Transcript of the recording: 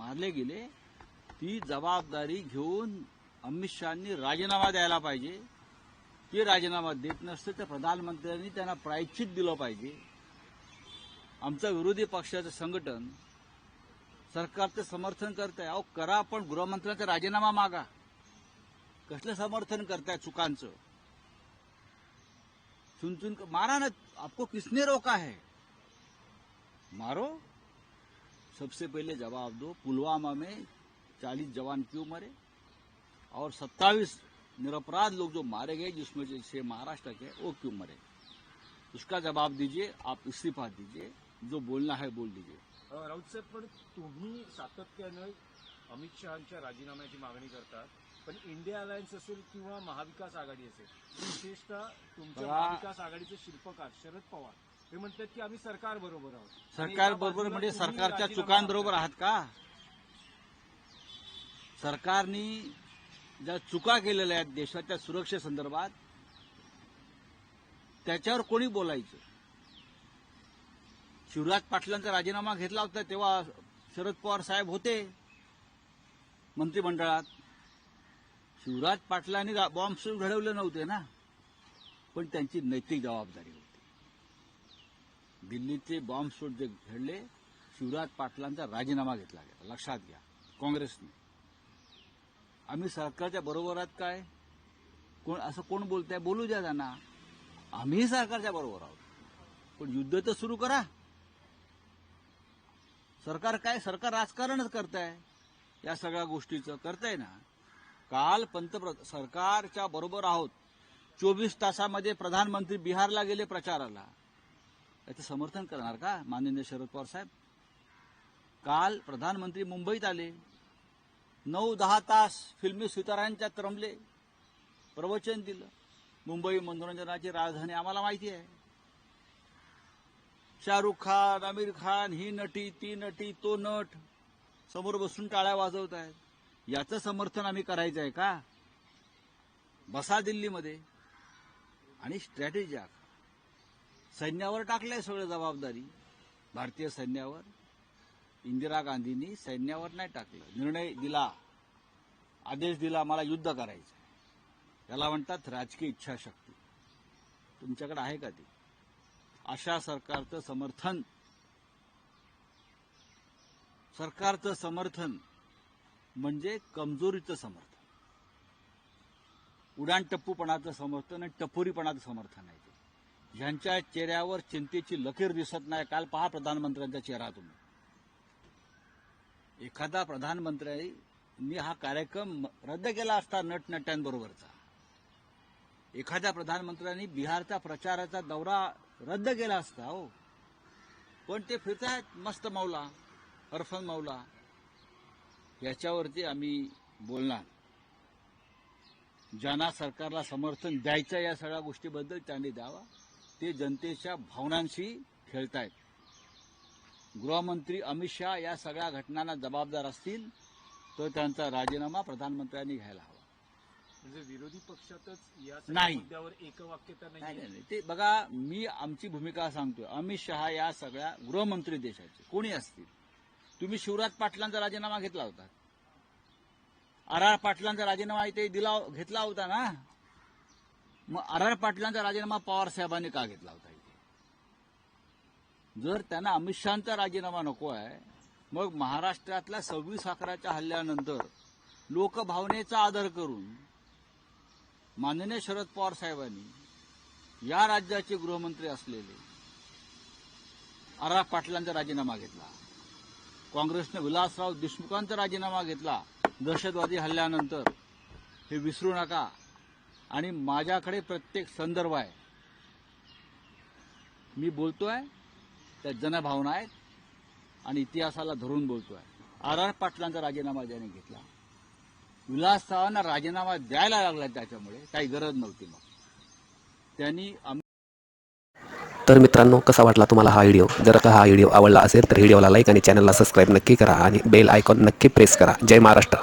मारले गेले ती जबाबदारी घेऊन अमित शहानी राजीनामा द्यायला पाहिजे. ते राजीनामा देत नसते तर प्रधानमंत्र्यांनी त्यांना प्रायश्चित दिलं पाहिजे. आमचं विरोधी पक्षाचं संघटन सरकारचं समर्थन करत आहे अहो करा पण गृहमंत्र्यांचा राजीनामा मागा. कसलं समर्थन करताय चुकांचं? चुन चुन मारा ना आपको किसने रोका है? मारो. सबसे पहले जवाब दो पुलवामा में 40 जवान क्यों मरे? और 27 निरपराध लोग जो मारे गए जिसमें से महाराष्ट्र के वो क्यों मरे? उसका जवाब दीजिए आप इस्तीफा दीजिए जो बोलना है बोल दीजिए। राऊत साहेब पण तुम्ही सातत्यानं अमित शहांच्या राजीनाम्याची मागणी करतात पण इंडिया अलायन्स असेल किंवा महाविकास आघाडी असेल विशेषतः तुमच्या. महाविकास आघाडीचे शिल्पकार शरद पवार. हे म्हणतात की आम्ही सरकार बरोबर आहोत. सरकार बरोबर म्हणजे सरकारच्या चुकांबरोबर आहात का? सरकारनी ज्या चुका केलेल्या आहेत देशाच्या सुरक्षेसंदर्भात त्याच्यावर कोणी बोलायचं? शिवराज पाटलांचा राजीनामा घेतला होता तेव्हा शरद पवार साहेब होते मंत्रिमंडळात. शिवराज पाटलांनी बॉम्बस्फोट घडवले नव्हते ना? पण त्यांची नैतिक जबाबदारी दिल्लीचे बॉम्बस्फोट जे घडले शिवराज पाटलांचा राजीनामा घेतला गेला. लक्षात घ्या. काँग्रेसने. आम्ही सरकारच्या बरोबर काय? कोण असं कोण बोलताय? बोलू द्या त्यांना. आम्ही सरकारच्या बरोबर आहोत. पण युद्ध तर सुरू करा. सरकार काय? सरकार राजकारणच करताय. या सगळ्या गोष्टीचं करताय ना. काल पंतप्रधान सरकारच्या बरोबर आहोत. चोवीस तासामध्ये प्रधानमंत्री बिहारला गेले प्रचाराला. याचं समर्थन करणार का? माननीय शरद पवार साहेब? काल प्रधानमंत्री मुंबईत आले. नऊ दहा तास फिल्मी सुतारांच्या रमले प्रवचन दिलं. मुंबई मनोरंजनाची राजधानी आम्हाला माहिती आहे. शाहरुख खान आमिर खान ही नटी ती नटी तो नट समोर बसून टाळ्या वाजवत आहेत. याचं समर्थन आम्ही करायचं आहे का? बसा दिल्लीमध्ये आणि स्ट्रॅटेजी आखा. सैन्यावर टाकलंय सगळं जबाबदारी. भारतीय सैन्यावर. इंदिरा गांधींनी सैन्यावर नाही टाकलं. निर्णय दिला. आदेश दिला मला युद्ध करायचं याला म्हणतात राजकीय इच्छाशक्ती. तुमच्याकडे आहे का ती? अशा सरकारचं समर्थन. सरकारचं समर्थन म्हणजे कमजोरीचं समर्थन. उडाण टप्पूपणाचं समर्थन आणि टपोरीपणाचं समर्थन आहे ते. ज्यांच्या चेहऱ्यावर चिंतेची लकीर दिसत नाही. काल पहा प्रधानमंत्र्यांचा चेहरा तुम्ही. एखादा प्रधानमंत्र्यांनी हा कार्यक्रम रद्द केला असता नटनट्यांबरोबरचा. एखाद्या प्रधानमंत्र्यांनी बिहारचा प्रचाराचा दौरा रद्द केला असता हो. पण ते फिरतायत मस्त मौला हरफन मौला याच्यावरती आम्ही बोलणार. ज्यांना सरकारला समर्थन द्यायचं या सगळ्या गोष्टीबद्दल त्यांनी द्यावा. ते जनतेच्या भावनांशी खेळतायत. गृहमंत्री अमित शहा या सगळ्या घटनांना जबाबदार असतील तर त्यांचा राजीनामा प्रधानमंत्र्यांनी घ्यायला हवा. म्हणजे विरोधी पक्षातच या. मुद्द्यावर एकवाक्यता नाही. ते बघा मी आमची भूमिका सांगतोय. अमित शहा या सगळ्या गृहमंत्री देशाचे. कोणी असतील? तुम्ही शिवराज पाटलांचा राजीनामा घेतला होता. आर आर पाटलांचा राजीनामा इथे दिला घेतला होता ना? मग आर आर पाटलांचा राजीनामा पवार साहेबांनी का घेतला होता इथे? जर त्यांना अमित शहाचा राजीनामा नको आहे मग महाराष्ट्रातल्या सव्वीस अकराच्या हल्ल्यानंतर लोकभावनेचा आदर करून माननीय शरद पवार साहेबांनी या राज्याचे गृहमंत्री असलेले आर पाटलांचा राजीनामा घेतला. काँग्रेसने विलासराव देशमुखांचा राजीनामा घेतला. दहशतवादी हल्ल्यानंतर हे विसरू नका. आणि माझ्याकडे प्रत्येक संदर्भ आहे. मी बोलतोय त्या जनभावना आहेत आणि इतिहासाला धरून बोलतोय. आर आर पाटलांचा राजीनामा ज्याने घेतला विलासरावांना राजीनामा द्यायला लागला त्याच्यामुळे काही गरज नव्हती मग. त्यांनी तर मित्रांनो कसा वाटला तुम्हाला हा व्हिडिओ? जर का हा व्हिडिओ आवडला असेल तर व्हिडिओला लाईक आणि चॅनलला सबस्क्राईब नक्की करा आणि बेल आयकॉन नक्की प्रेस करा. जय महाराष्ट्र.